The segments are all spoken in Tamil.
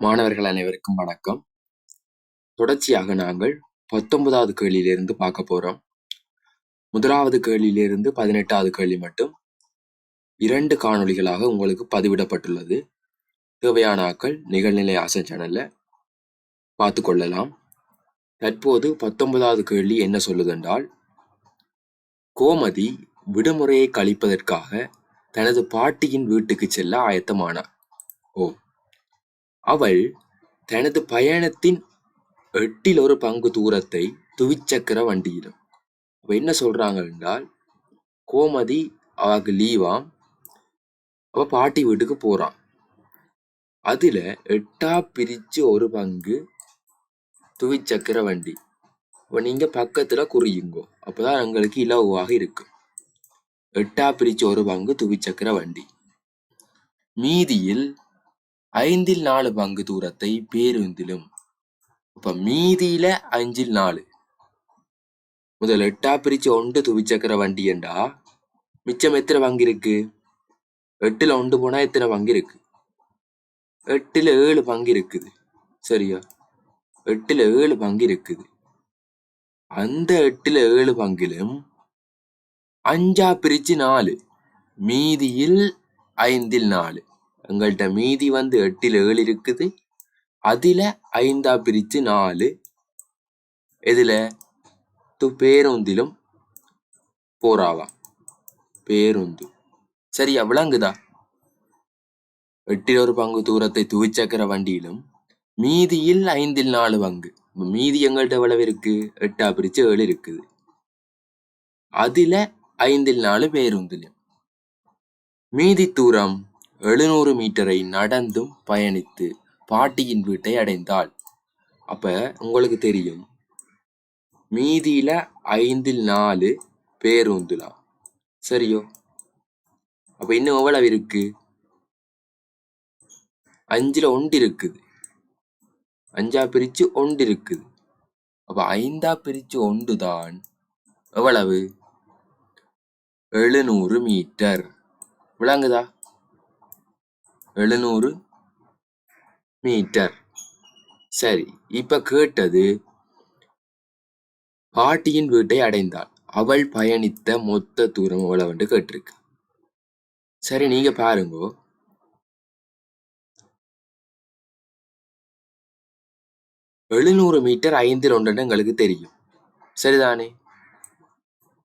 மாணவர்கள் அனைவருக்கும் வணக்கம். தொடர்ச்சியாக நாங்கள் பத்தொன்பதாவது கேள்வியிலிருந்து பார்க்க போறோம். முதலாவது கேள்வியிலிருந்து பதினெட்டாவது கேள்வி மட்டும். இரண்டு காணொளிகளாக உங்களுக்கு பதிவிடப்பட்டுள்ளது. தேவையான ஆக்கள் நிகழ்நிலை ஆசன் சேனல்ல பார்த்து கொள்ளலாம். தற்போது பத்தொன்பதாவது கேள்வி என்ன சொல்லுதென்றால் கோமதி விடுமுறையை கழிப்பதற்காக தனது பாட்டியின் வீட்டுக்கு செல்ல ஆயத்தமானார். ஓ அவள் தனது பயணத்தின் எட்டில் ஒரு பங்கு தூரத்தை துவிச்சக்கர வண்டியிலும் அவள் என்ன சொல்கிறாங்க என்றால் கோமதி அவளுக்கு லீவாம். அவள் பாட்டி வீட்டுக்கு போகிறான் அதில் எட்டா பிரிச்சு ஒரு பங்கு துவிச்சக்கர வண்டி. இப்போ நீங்கள் பக்கத்தில் குறியுங்கோ அப்பதான் எங்களுக்கு இலவாக இருக்கும். எட்டா பிரிச்சு ஒரு பங்கு துவிச்சக்கர வண்டி. மீதியில் ஐந்தில் நாலு பங்கு தூரத்தை பேருந்திலும். அப்ப மீதியில அஞ்சில் நாலு. முதல் எட்டா பிரிச்சு ஒன்று துவிச்சக்கர வண்டி என்றா மிச்சம் எத்தனை பங்கு இருக்கு? எட்டுல ஒன்று போனா எத்தனை பங்கு இருக்கு? எட்டுல ஏழு பங்கு இருக்குது. சரியா? எட்டுல ஏழு பங்கு இருக்குது. அந்த எட்டுல ஏழு பங்கிலும் அஞ்சா பிரிச்சு நாலு. மீதியில் ஐந்தில் நாலு. எங்கள்கிட்ட மீதி வந்து எட்டில் ஏழு இருக்குது. அதில் ஐந்தா பிரிச்சு நாலு. இதில் து பேருந்திலும் போறாவாம் பேருந்து. சரியா விளங்குதா? எட்டில் ஒரு பங்கு தூரத்தை துவிச்சக்கிற வண்டியிலும் மீதியில் ஐந்தில் நாலு பங்கு. மீதி எங்கள்கிட்ட எவ்வளவு இருக்கு? எட்டா பிரிச்சு ஏழு இருக்குது. அதில் ஐந்தில் நாலு பேருந்திலும். மீதி தூரம் எழுநூறு மீட்டரை நடந்தும் பயணித்து பாட்டியின் வீட்டை அடைந்தாள். அப்ப உங்களுக்கு தெரியும். மீதியில ஐந்தில் நாலு பேருந்துலாம் சரியோ? அப்ப இன்னும் எவ்வளவு இருக்கு? அஞ்சுல ஒன்று இருக்குது. அஞ்சா பிரிச்சு ஒன்று இருக்குது. அப்ப ஐந்தா பிரிச்சு ஒன்று தான் எவ்வளவு? எழுநூறு மீட்டர். விளங்குதா? எழுநூறு மீட்டர். சரி இப்ப கேட்டது பாட்டியின் வீட்டை அடைந்தாள். அவள் பயணித்த மொத்த தூரம் எவ்வளவுன்னு கேட்டிருக்கு. சரி நீங்க பாருங்க. எழுநூறு மீட்டர் ஐந்தில் ஒன்றுன்னு எங்களுக்கு தெரியும். சரிதானே?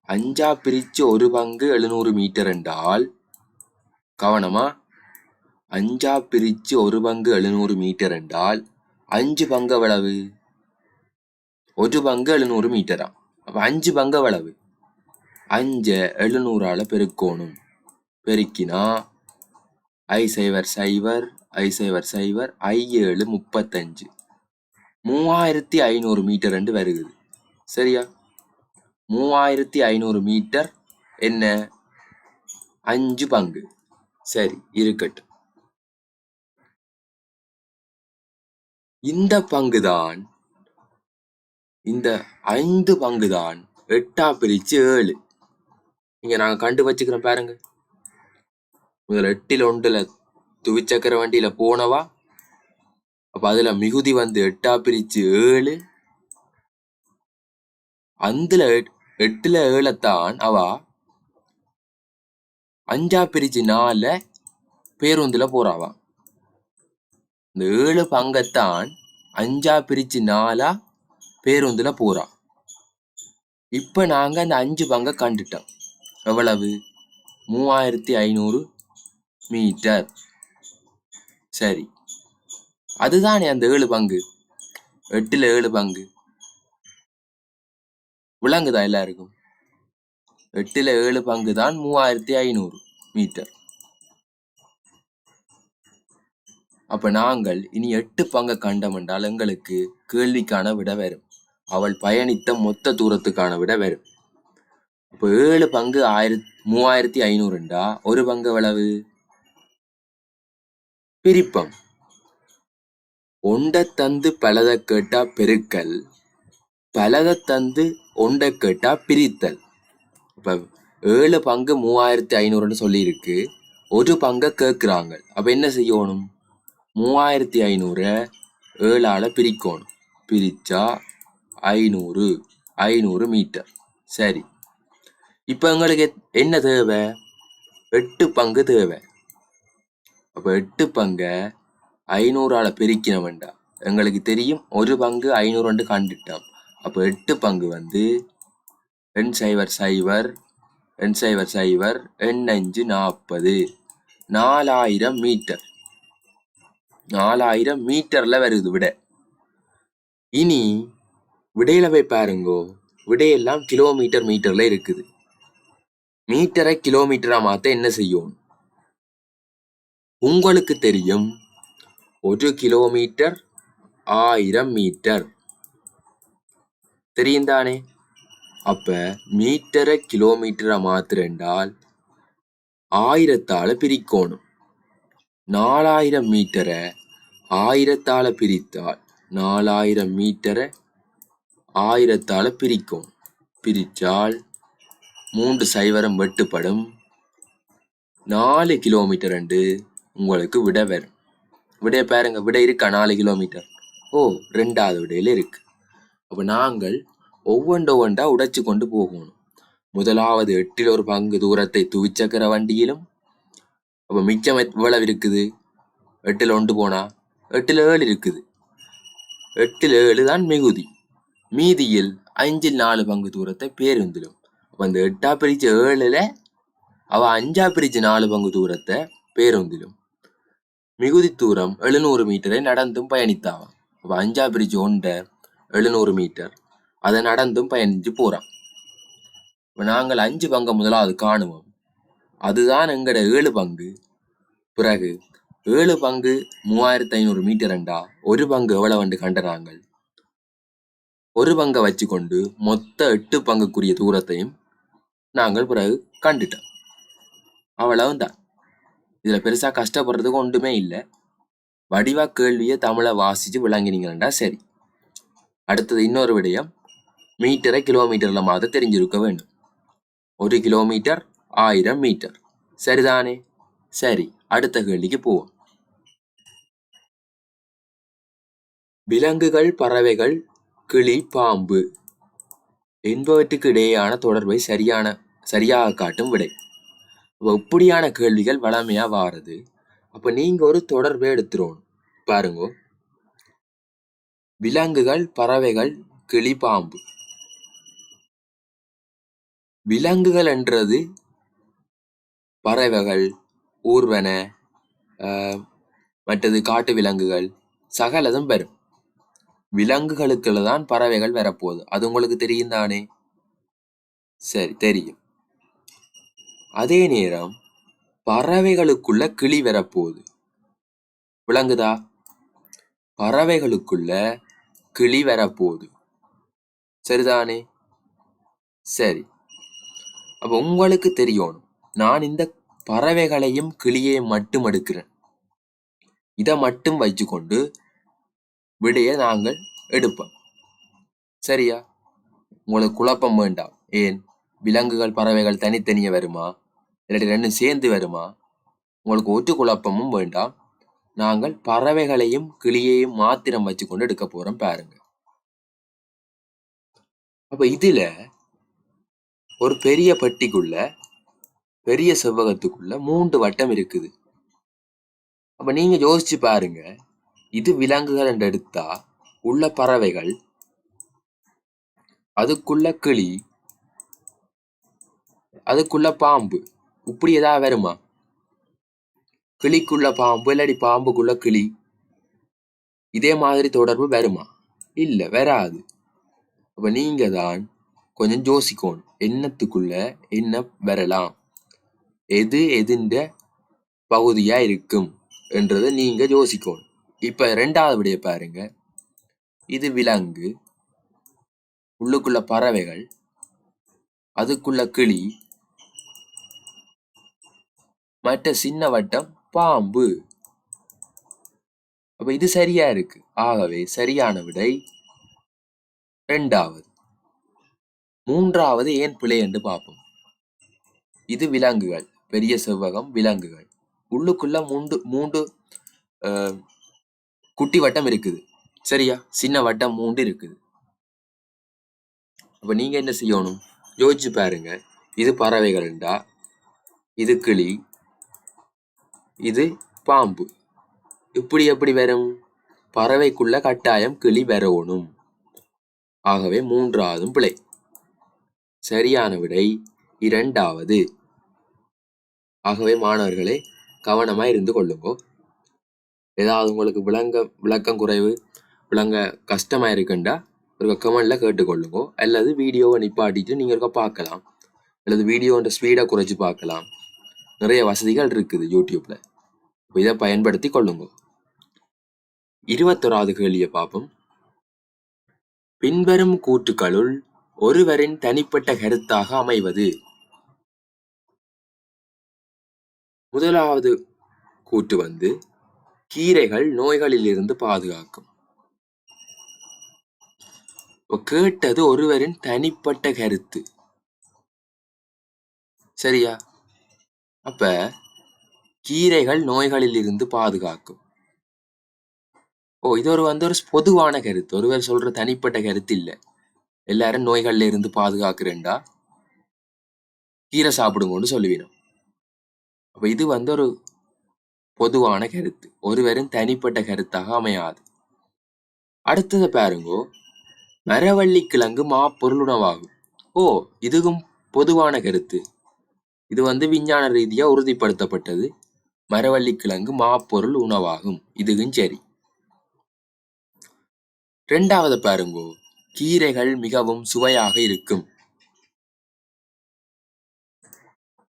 அஞ்சா பிரிச்சு ஒரு பங்கு எழுநூறு மீட்டர் என்றால் கவனமா அஞ்சா பிரிச்சு ஒரு பங்கு எழுநூறு மீட்டர் என்றால் அஞ்சு பங்கு எவ்வளவு? ஒரு பங்கு எழுநூறு மீட்டரா? அப்போ அஞ்சு பங்கு எவ்வளவு? அஞ்சை எழுநூறால் பெருக்கோணும். பெருக்கினா ஐ சைவர் சைவர் ஐ சைவர் சைவர் ஐ ஏழு முப்பத்தஞ்சு. மூவாயிரத்தி ஐநூறு மீட்டர் என்று வருகுது சரியா? மூவாயிரத்தி ஐநூறு மீட்டர் என்ன? அஞ்சு பங்கு. சரி இருக்கட்டும். இந்த பங்குதான் இந்த ஐந்து பங்குதான் எட்டா பிரிச்சு ஏழு. இங்க நாங்க கண்டு வச்சுக்கிறோம் பாருங்க. முதல்ல எட்டில் ஒன்றுல துவிச்சக்கர வண்டியில போனவா? அப்ப அதுல மிகுதி வந்து எட்டா பிரிச்சு ஏழு. அந்துல எட்- எட்டுல ஏழத்தான் அவ. அஞ்சா பிரிச்சு நால பேருந்துல போறாவான் இந்த ஏழு பங்கத்தான் அஞ்சா பிரிச்சு நாலா பேருந்துல போறா இப்ப நாங்க அந்த அஞ்சு பங்க கண்டுட்டோம். எவ்வளவு? மூவாயிரத்தி ஐநூறு மீட்டர். சரி. அதுதானே அந்த ஏழு பங்கு? எட்டுல ஏழு பங்கு. விளங்குதா எல்லாருக்கும்? எட்டுல ஏழு பங்கு தான் மூவாயிரத்தி ஐநூறு மீட்டர். அப்ப நாங்கள் இனி எட்டு பங்கு கண்டம் என்றால் எங்களுக்கு கேள்விக்கான விட வரும். அவள் பயணித்த மொத்த தூரத்துக்கான விட வரும். அப்ப ஏழு பங்கு ஆயிரத்தி மூவாயிரத்தி ஐநூறுண்டா ஒரு பங்கு எவ்வளவு? பிரிப்பம். ஒண்ட தந்து பலத கேட்டா பெருக்கல் பலத தந்து ஒண்ட கேட்டா பிரித்தல். இப்ப ஏழு பங்கு மூவாயிரத்தி ஐநூறுன்னு சொல்லியிருக்கு. ஒரு பங்கை கேட்குறாங்க அப்ப என்ன செய்யணும்? மூவாயிரத்தி ஐநூறை ஏழால் பிரிக்கணும். பிரித்தா ஐநூறு ஐநூறு மீட்டர். சரி. இப்போ எங்களுக்கு எத்- என்ன தேவை? எட்டு பங்கு தேவை. அப்போ எட்டு பங்கை ஐநூறால் பிரிக்கணும் வேண்டாம் எங்களுக்கு தெரியும் ஒரு பங்கு ஐநூறு கண்டுட்டோம். அப்போ எட்டு பங்கு வந்து எண் சைவர் சைவர் எண் சைவர் சைவர் எண் அஞ்சு நாற்பது நாலாயிரம் மீட்டர். நாலாயிரம் மீட்டர்ல வருது விடை. இனி விடையில போய் பாருங்கோ. விடையெல்லாம் கிலோமீட்டர் மீட்டர்ல இருக்குது. மீட்டரை கிலோமீட்டரா மாத்த என்ன செய்யும்? உங்களுக்கு தெரியும். ஒரு கிலோமீட்டர் ஆயிரம் மீட்டர். தெரியும் தானே? அப்ப மீட்டரை கிலோமீட்டரா மாத்துறேன்டால் ஆயிரத்தால பிரிக்கணும். நாலாயிரம் மீட்டரை ஆயிரத்தால் பிரித்தால் நாலாயிரம் மீட்டரை ஆயிரத்தால் பிரிக்கும். பிரித்தால் மூன்று சைவரம் வெட்டுப்படும். நாலு கிலோமீட்டர் ரெண்டு உங்களுக்கு விட வரும். விடைய பாருங்க விட இருக்கா? நாலு கிலோமீட்டர். ஓ ரெண்டாவது விடையில் இருக்கு. அப்போ நாங்கள் ஒவ்வொன்று ஒவ்வொன்றா உடைச்சு கொண்டு போகணும். முதலாவது எட்டில் ஒரு பங்கு தூரத்தை துவிச்சக்கர வண்டியிலும் அப்போ மிச்சம் எவ்வளவு இருக்குது? எட்டில் ஒன்று போனா? எட்டில் ஏழு இருக்குது. எட்டில் ஏழு தான் மிகுதி. மீதியில் அஞ்சில் நாலு பங்கு தூரத்தை பேருந்திலும் அப்போ அந்த எட்டா பிரிச்சு ஏழுல அவ அஞ்சா பிரிச்சு நாலு பங்கு தூரத்தை பேருந்திலும் மிகுதி தூரம் எழுநூறு மீட்டரை நடந்தும் பயணித்தாவான் அப்போ அஞ்சா பிரிச்சு ஒன்றை எழுநூறு மீட்டர். அதை நடந்தும் பயணித்து போகிறான் இப்போ நாங்கள் அஞ்சு பங்கை முதலாவது காணுவோம். அதுதான் எங்கட ஏழு பங்கு. பிறகு ஏழு பங்கு மூவாயிரத்தி ஐநூறு மீட்டர்ண்டா? ஒரு பங்கு எவ்வளவு கண்ட நாங்கள் ஒரு பங்கை வச்சுக்கொண்டு மொத்த எட்டு பங்குக்குரிய தூரத்தையும் நாங்கள் பிறகு கண்டுட்டோம். அவ்வளவுதான் இதுல பெருசா கஷ்டப்படுறதுக்கு ஒன்றுமே இல்லை. வடிவா கேள்வியை தமிழை வாசிச்சு விளங்கினீங்கன்னா சரி. அடுத்தது இன்னொரு விடயம். மீட்டரை கிலோமீட்டர்ல மாதிரி தெரிஞ்சிருக்க வேண்டும். ஒரு கிலோமீட்டர் ஆயிரம் மீட்டர். சரிதானே? சரி அடுத்த கேள்விக்கு போவோம். விலங்குகள் பறவைகள் கிளி பாம்பு என்பவற்றுக்கு இடையேயான தொடர்பை சரியான சரியாக காட்டும் விடை. அப்போ இப்படியான கேள்விகள் வளமையாக வாருது. அப்போ நீங்கள் ஒரு தொடர்பை எடுத்துருவோம். பாருங்க. விலங்குகள் பறவைகள் கிளி பாம்பு. விலங்குகள் என்றது பறவைகள் ஊர்வன ஆஹ், மற்றது காட்டு விலங்குகள் சகலதும் வரும் விலங்குகளுக்குள்ள தான் பறவைகள் வரப்போகுது. அது உங்களுக்கு தெரியும் தானே? சரி தெரியும். அதே நேரம் பறவைகளுக்குள்ள கிளி வரப்போகுது. விளங்குதா பறவைகளுக்குள்ள கிளி வரப்போகுது. சரிதானே? சரி. அப்போ உங்களுக்கு தெரியணும் நான் இந்த பறவைகளையும் கிளியையும் மட்டும் எடுக்கிறேன். இதை மட்டும் வச்சுக்கொண்டு விடைய நாங்கள் எடுப்போம். சரியா? உங்களுக்கு குழப்பம் வேண்டாம். ஏன்? விலங்குகள் பறவைகள் தனித்தனியே வருமா? இல்லாட்டி ரெண்டும் சேர்ந்து வருமா? உங்களுக்கு ஒற்று குழப்பமும் வேண்டாம். நாங்கள் பறவைகளையும் கிளியையும் மாத்திரம் வச்சுக்கொண்டு எடுக்க போறோம் பாருங்க. அப்ப இதுல ஒரு பெரிய பெட்டிக்குள்ள பெரிய செவ்வகத்துக்குள்ள மூன்று வட்டம் இருக்குது. அப்ப நீங்க யோசிச்சு பாருங்க. இது விலங்குகள் என்று எடுத்தா உள்ள பறவைகள் அதுக்குள்ள கிளி அதுக்குள்ள பாம்பு. இப்படி ஏதாவது வருமா? கிளிக்குள்ள பாம்பு இல்லாடி பாம்புக்குள்ள கிளி இதே மாதிரி தொடர்பு வருமா? இல்ல வராது. அப்ப நீங்க தான் கொஞ்சம் யோசிக்கணும். என்னத்துக்குள்ள என்ன வரலாம்? எது எதுண்ட பகுதியா இருக்கும் என்றதை நீங்க யோசிக்கணும். இப்ப ரெண்டாவது விடைய பாருங்க. இது விலங்கு உள்ளுக்குள்ள பறவைகள் அதுக்குள்ள கிளி மற்ற சின்ன வட்டம் பாம்பு. அப்ப இது சரியா இருக்கு. ஆகவே சரியான விடை ரெண்டாவது மூன்றாவது ஏன் பிழை என்று பார்ப்போம். இது விலங்குகள். பெரிய செவ்வகம் விலங்குகள். உள்ளுக்குள்ள மூன்று மூன்று குட்டி வட்டம் இருக்குது. சரியா? சின்ன வட்டம் மூன்று இருக்குது. அப்போ நீங்கள் என்ன செய்யணும்? யோசிச்சு பாருங்க. இது பறவைகள்டா இது கிளி? இது பாம்பு. இப்படி எப்படி வரும்? பறவைக்குள்ள கட்டாயம் கிளி வரணும். ஆகவே மூன்றாவதும் பிழை. சரியான விடை இரண்டாவது. ஆகவே மாணவர்களே கவனமாக இருந்து கொள்ளுங்க. ஏதாவது உங்களுக்கு விளங்க விளக்கம் குறைவு விளங்க கஷ்டமாக இருக்குண்டா ஒரு கமெண்டில் கேட்டுக்கொள்ளுங்கோ. அல்லது வீடியோவை நிப்பாட்டிட்டு நீங்க இருக்க பார்க்கலாம். அல்லது வீடியோன்ற ஸ்பீடை குறைச்சி பார்க்கலாம். நிறைய வசதிகள் இருக்குது யூடியூப்ல. இதை பயன்படுத்தி கொள்ளுங்கோ. இருபத்தொராவது கேள்வியை பார்ப்போம். பின்வரும் கூற்றுக்களுள் ஒருவரின் தனிப்பட்ட கருத்தாக அமைவது. முதலாவது கூற்று வந்து கீரைகள் நோய்களிலிருந்து பாதுகாக்கும். கேட்டது ஒருவரின் தனிப்பட்ட கருத்து. சரியா? அப்ப கீரைகள் நோய்களில் இருந்து பாதுகாக்கும். ஓ இது ஒரு வந்து ஒரு பொதுவான கருத்து. ஒருவர் சொல்ற தனிப்பட்ட கருத்து இல்ல. எல்லாரும் நோய்கள்ல இருந்து பாதுகாக்கிறேன்டா. கீரை சாப்பிடுங்கன்னு சொல்லுவீனோம் அப்ப இது வந்து ஒரு பொதுவான கருத்து. ஒருவரின் தனிப்பட்ட கருத்தாக அமையாது. அடுத்ததை பாருங்கோ. மரவள்ளி கிழங்கு மாப்பொருள் உணவாகும். ஓ இதுவும் பொதுவான கருத்து. இது வந்து விஞ்ஞான ரீதியாக உறுதிப்படுத்தப்பட்டது. மரவள்ளி கிழங்கு மாப்பொருள் உணவாகும். இதுவும் சரி. ரெண்டாவது பாருங்கோ. கீரைகள் மிகவும் சுவையாக இருக்கும்.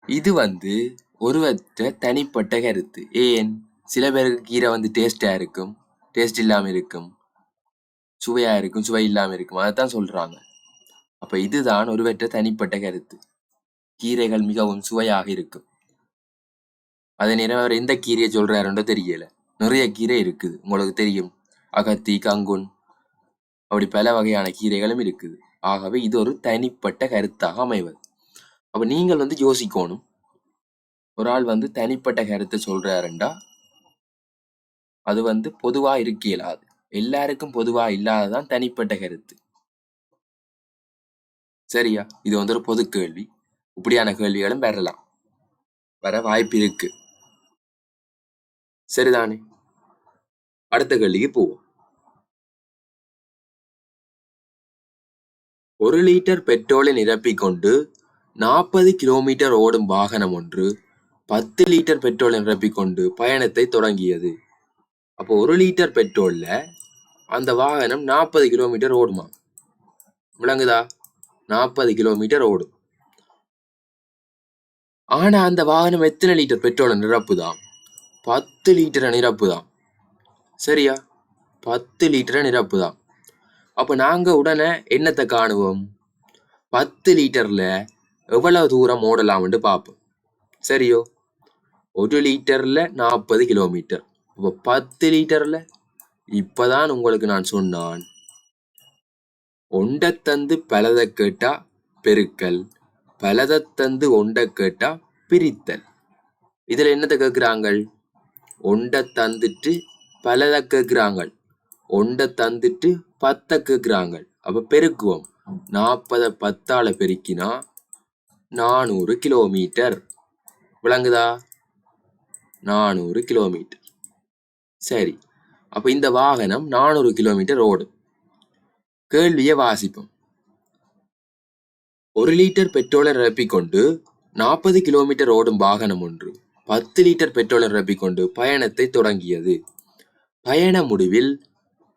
இது வந்து ஒருவற்ற தனிப்பட்ட கருத்து. ஏன்? சில பேருக்கு கீரை வந்து டேஸ்டா இருக்கும் டேஸ்ட் இல்லாம இருக்கும் சுவையா இருக்கும் சுவை இல்லாமல் இருக்கும். அதைத்தான் சொல்றாங்க. அப்ப இதுதான் ஒருவற்ற தனிப்பட்ட கருத்து. கீரைகள் மிகவும் சுவையாக இருக்கும். அதே நேரம் அவர் எந்த கீரையை சொல்றாருன்றோ தெரியல. நிறைய கீரை இருக்குது. உங்களுக்கு தெரியும். அகத்தி கங்குன் அப்படி பல வகையான கீரைகளும் இருக்குது. ஆகவே இது ஒரு தனிப்பட்ட கருத்தாக அமைவது. அப்ப நீங்கள் வந்து யோசிக்கணும். ஒரு ஆள் வந்து தனிப்பட்ட கருத்தை சொல்றாருண்டா. அது வந்து பொதுவா இருக்க இயலாது எல்லாருக்கும் பொதுவா இல்லாததான் தனிப்பட்ட கருத்து. சரியா? இது வந்து ஒரு பொது கேள்வி. இப்படியான கேள்விகளும் வரலாம். வர வாய்ப்பு இருக்கு. சரிதானே? அடுத்த கேள்விக்கு போவோம். ஒரு லிட்டர் பெட்ரோலை நிரப்பிக்கொண்டு நாற்பது கிலோமீட்டர் ஓடும் வாகனம் ஒன்று பத்து லிட்டர் பெட்ரோலை நிரப்பிக்கொண்டு பயணத்தை தொடங்கியது. அப்போ ஒரு லிட்டர் பெட்ரோல்ல அந்த வாகனம் நாற்பது கிலோமீட்டர் ஓடுமா விளங்குதா? நாற்பது கிலோமீட்டர் ஓடும். ஆனா அந்த வாகனம் எத்தனை லிட்டர் பெட்ரோலை நிரப்புதான் பத்து லிட்டரை நிரப்புதான் சரியா? பத்து லிட்டரை நிரப்புதான் அப்ப நாங்க உடனே என்னத்தை காணுவோம்? பத்து லிட்டர்ல எவ்வளவு தூரம் ஓடலாம்னு பார்ப்போம். சரியோ? ஒரு லிட்டர்ல நாற்பது கிலோமீட்டர் இப்போ பத்து லிட்டர்ல இப்பதான் உங்களுக்கு நான் சொன்னான். ஒண்டத்தந்து பலத கேட்டா பெருக்கல் பலதத்தந்து ஒண்ட கேட்டா பிரித்தல். இதுல என்னத்தை கேக்குறாங்கள் ஒண்ட தந்துட்டு பலத கேக்குறாங்கள் ஒண்ட தந்துட்டு பத்த கேக்குறாங்க அப்ப பெருக்குவோம். நாற்பதை பத்தால பெருக்கினா நானூறு கிலோமீட்டர் விளங்குதா? நானூறு கிலோமீட்டர். சரி அப்போ இந்த வாகனம் நானூறு கிலோமீட்டர் ஓடும். கேள்வியை வாசிப்போம். ஒரு லிட்டர் பெட்ரோலை நிரப்பிக்கொண்டு நாற்பது கிலோமீட்டர் ஓடும் வாகனம் ஒன்று பத்து லிட்டர் பெட்ரோலை நிரப்பிக்கொண்டு பயணத்தை தொடங்கியது. பயண முடிவில்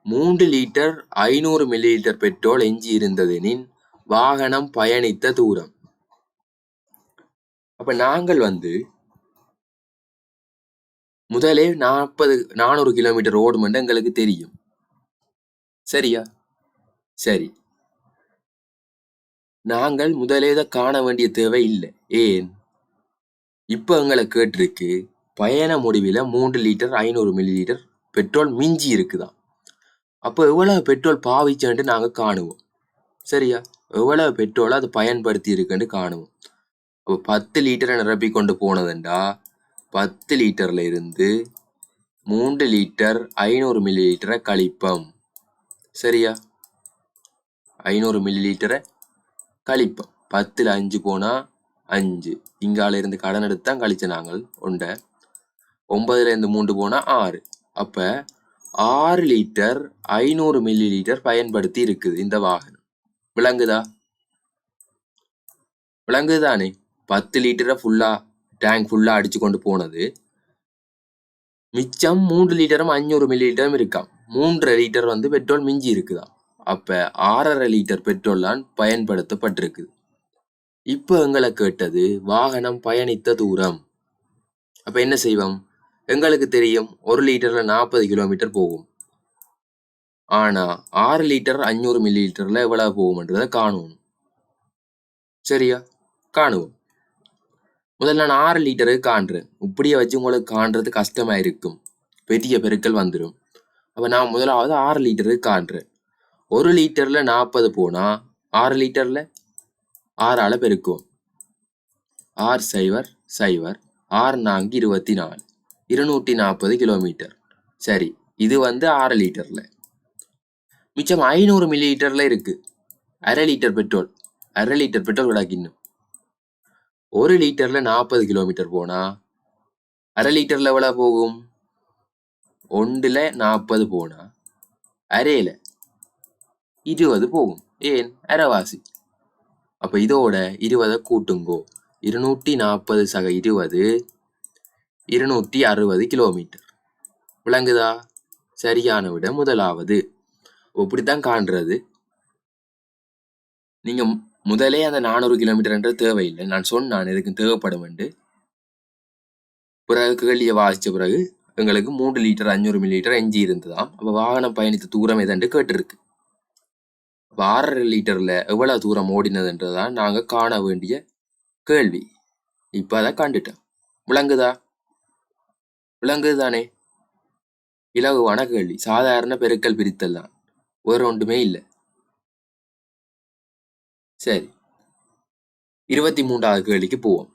மூன்று லிட்டர் ஐநூறு மில்லி லிட்டர் பெட்ரோல் எஞ்சி இருந்ததெனின் வாகனம் பயணித்த தூரம். அப்ப நாங்கள் வந்து முதலே நாற்பது நானூறு கிலோமீட்டர் ஓடுமென்று எங்களுக்கு தெரியும். சரியா? சரி. நாங்கள் முதலே தான் காண வேண்டிய தேவை இல்லை. ஏன்? இப்போ எங்களை கேட்டிருக்கு பயண முடிவில் மூன்று லிட்டர் ஐநூறு மில்லி லிட்டர் பெட்ரோல் மிஞ்சி இருக்குதான் அப்போ எவ்வளவு பெட்ரோல் பாவிச்சேன்ட்டு நாங்கள் காணுவோம். சரியா? எவ்வளவு பெட்ரோலை அது பயன்படுத்தி இருக்குன்னு காணுவோம். அப்போ பத்து லிட்டரை நிரப்பி கொண்டு போனதுண்டா? பத்து லிட்டர்ல இருந்து மூன்று லிட்டர் ஐநூறு மில்லி லிட்டரை கழிப்போம். சரியா? ஐநூறு மில்லி லிட்டரை கழிப்போம். பத்தில் அஞ்சு போனா அஞ்சு. இங்கால இருந்து கடன் எடுத்து தான் கழிச்ச நாங்கள். உண்டை. ஒன்பதுல இருந்து மூன்று போனா ஆறு. அப்ப ஆறு லிட்டர் ஐநூறு மில்லி லிட்டர் பயன்படுத்தி இருக்குது இந்த வாகனம். விளங்குதா? விளங்குதானே பத்து லிட்டரை ஃபுல்லாக டேங்க் ஃபுல்லாக அடிச்சு கொண்டு போனது. மிச்சம் மூன்று லிட்டரும் அஞ்சூறு மில்லி லிட்டரும் இருக்காம். மூன்றரை லிட்டர் வந்து பெட்ரோல் மிஞ்சி இருக்குதாம். அப்போ ஆறரை லிட்டர் பெட்ரோல் தான் பயன்படுத்தப்பட்டிருக்குது. இப்போ எங்களை கேட்டது வாகனம் பயணித்த தூரம். அப்போ என்ன செய்வோம்? எங்களுக்கு தெரியும் ஒரு லிட்டரில் நாற்பது கிலோமீட்டர் போகும். ஆனால் ஆறு லிட்டர் அஞ்சூறு மில்லி லிட்டரில் எவ்வளோ போகும்ன்றதை காணுவோம். சரியா? காணுவோம். முதல்ல நான் ஆறு லிட்டரு காண்றேன். இப்படியே வச்சு உங்களுக்கு காண்றது கஷ்டமாக இருக்கும். பெரிய பெருக்கல் வந்துடும் அப்போ நான் முதலாவது ஆறு லிட்டரு காண்றேன். ஒரு லிட்டரில் நாற்பது போனால் ஆறு லிட்டரில் ஆறால் பெருக்குவோம். ஆறு சைவர் சைவர் ஆறு நான்கு இருபத்தி நாலு இருநூற்றி நாற்பது கிலோமீட்டர் சரி இது வந்து ஆறு லிட்டரில் மிச்சம் ஐநூறு மில்லி லிட்டரில் இருக்குது அரை லிட்டர் பெட்ரோல் அரை லிட்டர் பெட்ரோல் கிடக்கு ஒரு லிட்டர்ல நாற்பது கிலோமீட்டர் போனா அரை லிட்டர்ல எவ்வளவு போகும்? ஒன்றுல நாற்பது போனா அரையில இருபது போகும். ஏன்? அரைவாசி. அப்ப இதோட இருபதை கூட்டுங்கோ. இருநூற்றி நாற்பது சக இருபது இருநூற்றி அறுபது கிலோமீட்டர் விளங்குதா? சரியான விட முதலாவது. இப்படித்தான் காண்றது. நீங்க முதலே அந்த நானூறு கிலோமீட்டர்ன்ற தேவையில்லை. நான் சொன்னான் எதுக்கு தேவைப்படும் பிறகு கேள்வியை வாசிச்ச பிறகு எங்களுக்கு மூன்று லிட்டர் அஞ்சூறு மில்லி லிட்டர் எஞ்சி இருந்ததாம். அப்போ வாகனம் பயணித்த தூரம் எதென்று கேட்டிருக்கு. அப்போ ஆறரை லிட்டர்ல எவ்வளவு தூரம் ஓடினதுன்றதான் நாங்க காண வேண்டிய கேள்வி. இப்போ அதை கண்டுட்டோம். விளங்குதா? விளங்குது தானே இலகுவான கேள்வி. சாதாரண பெருக்கல் பிரித்தல் தான். வேறு ஒன்றுமே இல்லை. சரி. இருபத்தி மூன்றாவது கேள்விக்கு போவோம்.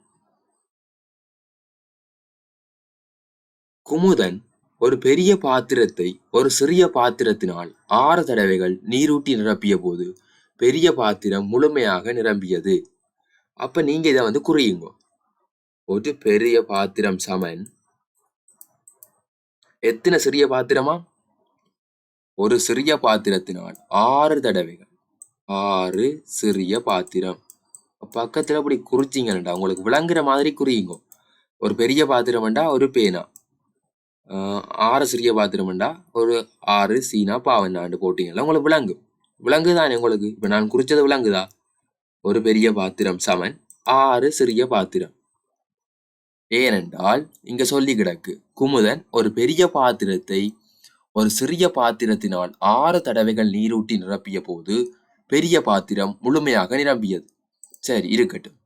குமுதன் ஒரு பெரிய பாத்திரத்தை ஒரு சிறிய பாத்திரத்தினால் ஆறு தடவைகள் நீரூட்டி நிரப்பிய போது பெரிய பாத்திரம் முழுமையாக நிரம்பியது. அப்ப நீங்க இதை வந்து குறியுங்க. ஒரு பெரிய பாத்திரம் சமன். எத்தனை சிறிய பாத்திரமா? ஒரு சிறிய பாத்திரத்தினால் ஆறு தடவைகள். ஆறு சிறிய பாத்திரம். பக்கத்துல அப்படி குறிச்சிங்கண்டா உங்களுக்கு விளங்குற மாதிரி குறியுங்க. ஒரு பெரிய பாத்திரம்டா ஒரு பேனா. ஆஹ் ஆறு சிறிய பாத்திரம்டா ஒரு ஆறு சீனா பாவனாண்டு போட்டீங்கல்ல உங்களுக்கு விளங்கு விளங்குதானே உங்களுக்கு? இப்ப நான் குறிச்சது விளங்குதா? ஒரு பெரிய பாத்திரம் சமன். ஆறு சிறிய பாத்திரம். ஏனென்றால் இங்க சொல்லி கிடக்கு குமுதன் ஒரு பெரிய பாத்திரத்தை ஒரு சிறிய பாத்திரத்தினால் ஆறு தடவைகள் நீரூட்டி நிரப்பிய போது பெரிய பாத்திரம் முழுமையாக நிரம்பியது. சரி இருக்கட்டும்.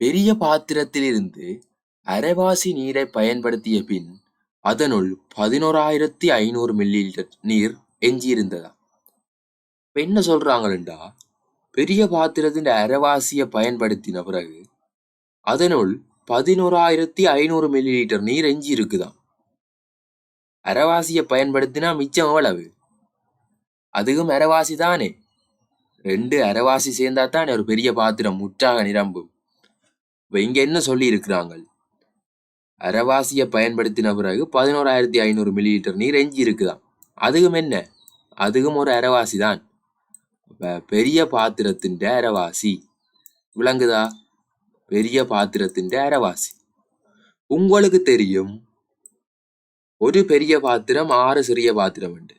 பெரிய பாத்திரத்திலிருந்து அரைவாசி நீரை பயன்படுத்திய பின் அதனுள் பதினோராயிரத்தி ஐநூறு மில்லி லிட்டர் நீர் எஞ்சியிருந்ததா இப்ப என்ன சொல்றாங்கண்டா பெரிய பாத்திரத்தின் அரைவாசியை பயன்படுத்தின பிறகு அதனுள் பதினோராயிரத்தி ஐநூறு மில்லி லிட்டர் நீர் எஞ்சி இருக்குதாம் அரைவாசியை பயன்படுத்தினா மிச்சம் எவ்வளவு? அதுவும் அரைவாசி தானே. ரெண்டு அரைவாசி சேர்ந்தா தான் ஒரு பெரிய பாத்திரம் முற்றாக நிரம்பும். இப்போ இங்கே என்ன சொல்லி இருக்கிறாங்க அரைவாசியை பயன்படுத்தின பிறகு பதினோராயிரத்தி ஐநூறு மில்லிலிட்டர் நீர் எஞ்சி இருக்குதான் அதுவும் என்ன? அதுவும் ஒரு அரைவாசி தான் பெரிய பாத்திரத்தின் அரைவாசி விளங்குதா? பெரிய பாத்திரத்தின் அரைவாசி. உங்களுக்கு தெரியும் ஒரு பெரிய பாத்திரம் ஆறு சிறிய பாத்திரம் உண்டு.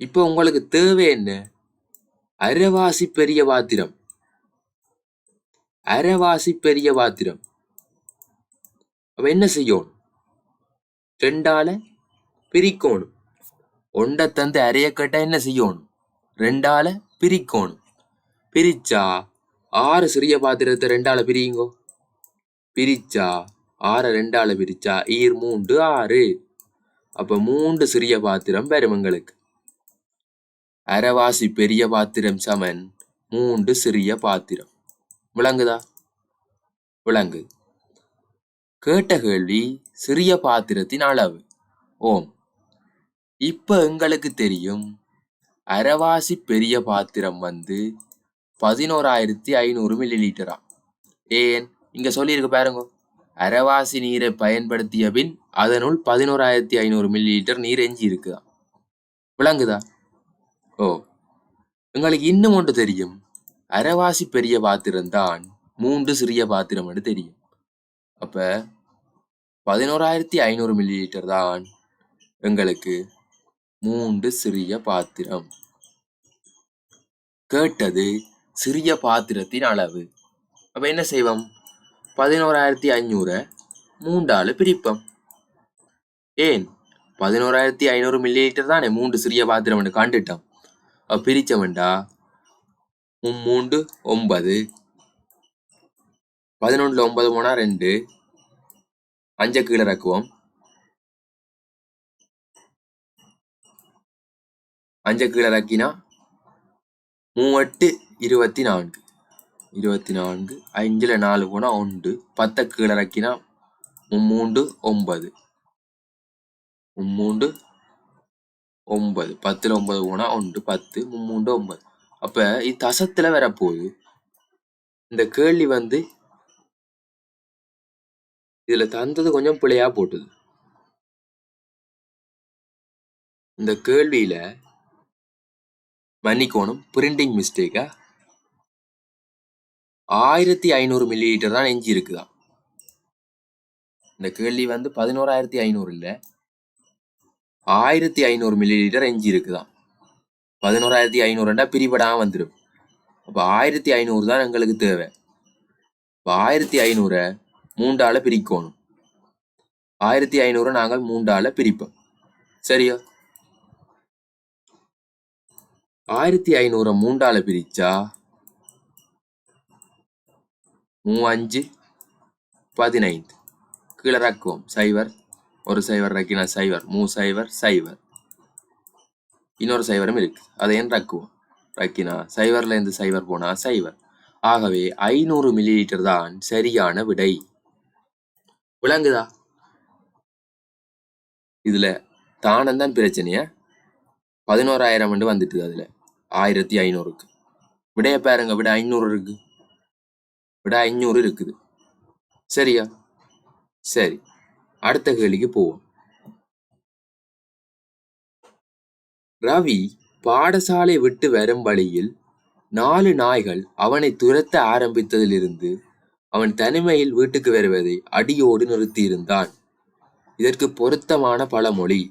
இப்போ உங்களுக்கு தேவை என்ன? அரவாசி பெரிய பாத்திரம். அரவாசி பெரிய பாத்திரம். அப்ப என்ன செய்யணும்? ரெண்டால பிரிக்கோணும். ஒண்ட தந்து அரைய கேட்டா என்ன செய்யணும்? ரெண்டால பிரிக்கோணும். பிரிச்சா ஆறு சிறிய பாத்திரத்தை ரெண்டால பிரியுங்கோ. பிரிச்சா ஆற ரெண்டால பிரிச்சா ஈர் மூன்று ஆறு. அப்ப மூன்று சிறிய பாத்திரம் வரும் எங்களுக்கு. அரைவாசி பெரிய பாத்திரம் சமன் மூன்று சிறிய பாத்திரம். விளங்குதா? விளங்கு. கேட்ட கேள்வி சிறிய பாத்திரத்தின் அளவு. ஓம். இப்ப எங்களுக்கு தெரியும். அரைவாசி பெரிய பாத்திரம் வந்து பதினோராயிரத்தி ஐநூறு மில்லி லிட்டரா ஏன்? இங்க சொல்லியிருக்கு பாருங்க. அரைவாசி நீரை பயன்படுத்திய பின் அதனுள் பதினோராயிரத்தி ஐநூறு மில்லி லிட்டர் நீர் எஞ்சி இருக்குதா விளங்குதா? ஓ எங்களுக்கு இன்னும் ஒன்று தெரியும். அரைவாசி பெரிய பாத்திரம் தான் மூன்று சிறிய பாத்திரம் என்று தெரியும். அப்ப பதினோராயிரத்தி ஐநூறு மில்லி லிட்டர் தான் எங்களுக்கு மூன்று சிறிய பாத்திரம். கேட்டது சிறிய பாத்திரத்தின் அளவு. அப்ப என்ன செய்வோம்? பதினோராயிரத்தி ஐநூறை மூன்றால் பிரிப்போம். ஏன்? பதினோராயிரத்தி ஐநூறு மில்லி லிட்டர் தானே மூன்று சிறிய பாத்திரம் கண்டுட்டோம். பிரிச்சவன்டா? மூன்று ஒன்பது. பதினொன்றுல ஒன்பது போனா ரெண்டு. அஞ்ச கீழே இறக்குவோம். அஞ்ச கீழே இறக்கினா மூவெட்டு இருபத்தி நான்கு. இருபத்தி நான்கு அஞ்சுல நாலு போனா ஒன்று. பத்த கீழே இறக்கினா மும்மூண்டு ஒன்பது. மும்மூண்டு ஒன்பது. பத்தில் ஒன்பது போனா ஒன்று பத்து மூன்று ஒன்பது. அப்ப இது தசத்துல வரப்போகுது. இந்த கேள்வி வந்து இதுல தந்தது கொஞ்சம் பிழையா போட்டுது. இந்த கேள்வியில மன்னிக்கோணும் பிரிண்டிங் மிஸ்டேக்கா ஆயிரத்தி ஐநூறு மில்லி லிட்டர் தான் எஞ்சி இருக்குதா இந்த கேள்வி வந்து பதினோராயிரத்தி ஐநூறு இல்லை. ஆயிரத்தி ஐநூறு மில்லி லிட்டர் எஞ்சி இருக்குதான் பதினோராயிரத்தி ஐநூறுண்டா பிரிபடாமல் வந்துடும் அப்போ ஆயிரத்தி ஐநூறு தான் எங்களுக்கு தேவை. இப்போ ஆயிரத்தி ஐநூறை மூன்றால பிரிக்கணும். ஆயிரத்தி ஐநூறு நாங்கள் மூன்றால பிரிப்போம். சரியா? ஆயிரத்தி ஐநூறை மூன்றால பிரிச்சா மூவஞ்சு பதினைந்து. கீழே ரக்குவோம் சைவர். ஒரு சைவர் ரக்கினா சைவர் மூ சைவர் சைவர் இன்னொரு சைவரும் இருக்கு. ஏன் ரக்குவோம்? ரக்கினா சைவர்ல இருந்து சைவர் போனா சைவர் ஆகவே ஐநூறு மில்லி லிட்டர் தான் சரியான விடை. விளங்குதா? இதுல தானம் தான் பிரச்சனைய? பதினோராயிரம் வந்து வந்துட்டு அதுல. ஆயிரத்தி ஐநூறுக்கு. விடைய பாருங்க விட ஐநூறு இருக்கு. விட ஐநூறு இருக்குது. சரியா? சரி. அடுத்த கேள்விக்கு போவோம். ரவி பாடசாலை விட்டு வரும் வழியில் நாலு நாய்கள் அவனை துரத்த ஆரம்பித்ததிலிருந்து அவன் தனிமையில் வீட்டுக்கு வருவதை அடியோடு நிறுத்தியிருந்தான். இதற்கு பொருத்தமான பழமொழி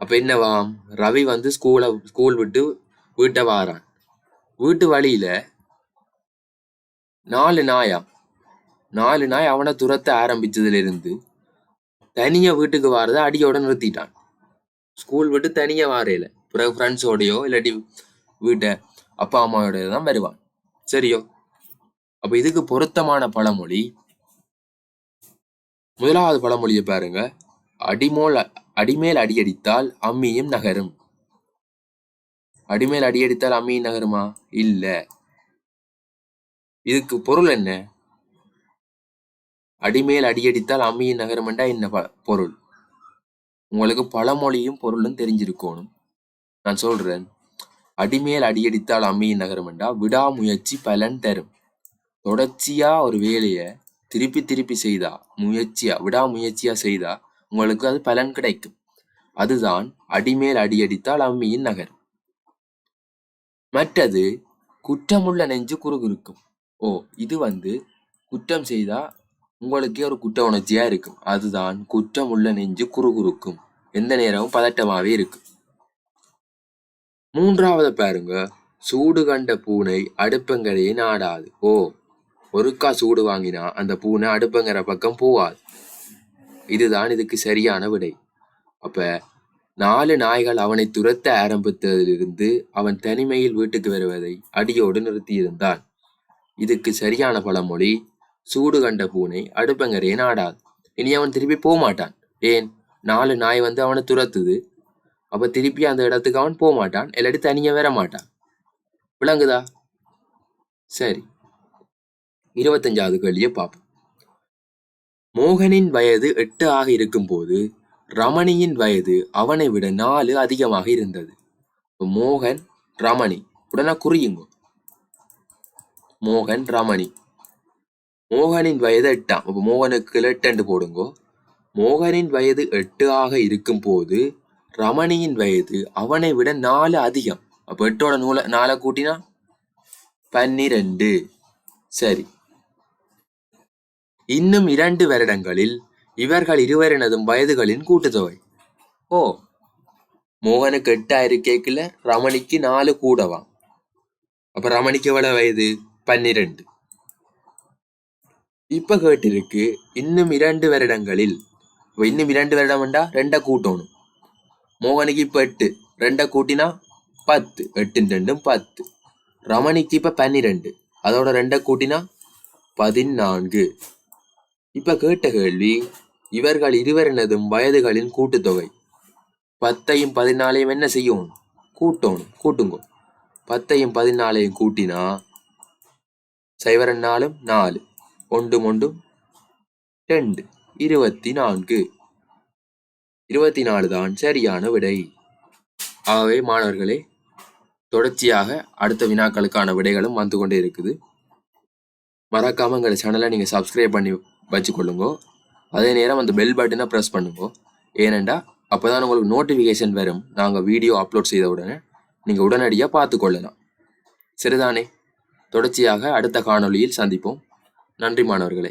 அப்ப என்னவாம்? ரவி வந்து ஸ்கூல ஸ்கூல் விட்டு வீட்டை வாரான். வீட்டு வழியில நாலு நாயாம் நாலு நாய் அவனை துரத்த ஆரம்பிச்சதுல இருந்து வீட்டுக்கு வாரத அடியோட நிறுத்திட்டான். ஸ்கூல் விட்டு தனியாக வாரையில பிறகு ஃப்ரெண்ட்ஸோடையோ இல்லாட்டி வீட்டை அப்பா அம்மாவோட தான் வருவான். சரியோ? அப்போ இதுக்கு பொருத்தமான பழமொழி முதலாவது பழமொழியை பாருங்க. அடிமோல் அடிமேல் அடியடித்தால் அம்மியும் நகரும். அடிமேல் அடியடித்தால் அம்மியும் நகருமா? இல்ல. இதுக்கு பொருள் என்ன? அடிமேல் அடியடித்தால் அம்மியின் நகருமெண்டா என்ன ப- பொருள்? உங்களுக்கு பல மொழியும் பொருளும் தெரிஞ்சிருக்கணும். நான் சொல்றேன். அடிமேல் அடியடித்தால் அம்மியின் நகருமெண்டா விடாமுயற்சி பலன் தரும். தொடர்ச்சியா ஒரு வேலையை திருப்பி திருப்பி செய்தா முயற்சியா விடாமுயற்சியா செய்தா உங்களுக்கு அது பலன் கிடைக்கும். அதுதான் அடிமேல் அடியடித்தால் அம்மியின் நகர். மற்றது குற்றமுள்ள நெஞ்சு குறுகுறுக்கும் ஓ இது வந்து குற்றம் செய்தா உங்களுக்கே ஒரு குற்ற உணர்ச்சியா இருக்கும். அதுதான் குற்றம் உள்ள நெஞ்சு குறுகுறுக்கும். எந்த நேரமும் பதட்டமாவே இருக்கும். மூன்றாவது பாருங்க. சூடு கண்ட பூனை அடுப்பங்கரையை நாடாது. ஓ ஒருக்கா சூடு வாங்கினா அந்த பூனை அடுப்பங்கரை பக்கம் போவாது. இதுதான் இதுக்கு சரியான விடை. அப்ப நாலு நாய்கள் அவனை துரத்த ஆரம்பித்ததிலிருந்து அவன் தனிமையில் வீட்டுக்கு வருவதை அடியோடு நிறுத்தியிருந்தான். இதுக்கு சரியான பழமொழி சூடு கண்ட பூனை அடுப்பங்கரையை நாடாது. இனி அவன் திருப்பி போக மாட்டான் ஏன்? நாலு நாய் வந்து அவனை துரத்துது. அப்ப திருப்பி அந்த இடத்துக்கு அவன் போக மாட்டான் இல்லாட்டி தனியாக வர மாட்டான். விளங்குதா? சரி. இருபத்தஞ்சாவது கேள்வியை பார்ப்போம். மோகனின் வயது எட்டு ஆக இருக்கும்போது ரமணியின் வயது அவனை விட நாலு அதிகமாக இருந்தது. மோகன் ரமணி. உடனே குறியுங்க. மோகன் ரமணி. மோகனின் வயது எட்டாம் அப்ப மோகனுக்கு எட்டு போடுங்கோ. மோகனின் வயது எட்டு ஆக இருக்கும் போது ரமணியின் வயது அவனை விட நாலு அதிகம். அப்போ எட்டோட நூலை நாலை கூட்டினா? பன்னிரண்டு. சரி. இன்னும் இரண்டு வருடங்களில் இவர்கள் இருவரினதும் வயதுகளின் கூட்டுத்தொகை. ஓ. மோகனுக்கு எட்டாயிரம் கேட்கல ரமணிக்கு நாலு கூடவா? அப்ப ரமணிக்கு எவ்வளவு வயது? பன்னிரண்டு. இப்போ கேட்டிருக்கு இன்னும் இரண்டு வருடங்களில். இன்னும் இரண்டு வருடம்டா ரெண்டை கூட்டணும். மோகனுக்கு இப்போ எட்டு ரெண்டை கூட்டினா பத்து எட்டு ரெண்டும் பத்து. ரமணிக்கு இப்போ பன்னிரெண்டு அதோட ரெண்டை கூட்டினா பதினான்கு. இப்போ கேட்ட கேள்வி இவர்கள் இருவரினதும் வயதுகளின் கூட்டுத்தொகை. பத்தையும் பதினாலையும் என்ன செய்யணும்? கூட்டணும் கூட்டுங்க. பத்தையும் பதினாலையும் கூட்டினா சைவரன் நாலும் நாலு. ஒன்றும் ஒன்றும் ரெண்டு. இருபத்தி நான்கு இருபத்தி நாலு தான் சரியான விடை. ஆகவே மாணவர்களே தொடர்ச்சியாக அடுத்த வினாக்களுக்கான விடைகளும் வந்து கொண்டே இருக்குது. மறக்காமல் எங்கள் சேனலை நீங்கள் சப்ஸ்கிரைப் பண்ணி வச்சுக்கொள்ளுங்க அதே நேரம் அந்த பெல் பட்டனை ப்ரெஸ் பண்ணுங்க. ஏனெண்டா அப்பதான் உங்களுக்கு நோட்டிஃபிகேஷன் வரும். நாங்கள் வீடியோ அப்லோட் செய்த உடனே நீங்கள் உடனடியாக பார்த்து கொள்ளலாம். சரிதானே? தொடர்ச்சியாக அடுத்த காணொளியில் சந்திப்போம். நன்றி மாணவர்களே.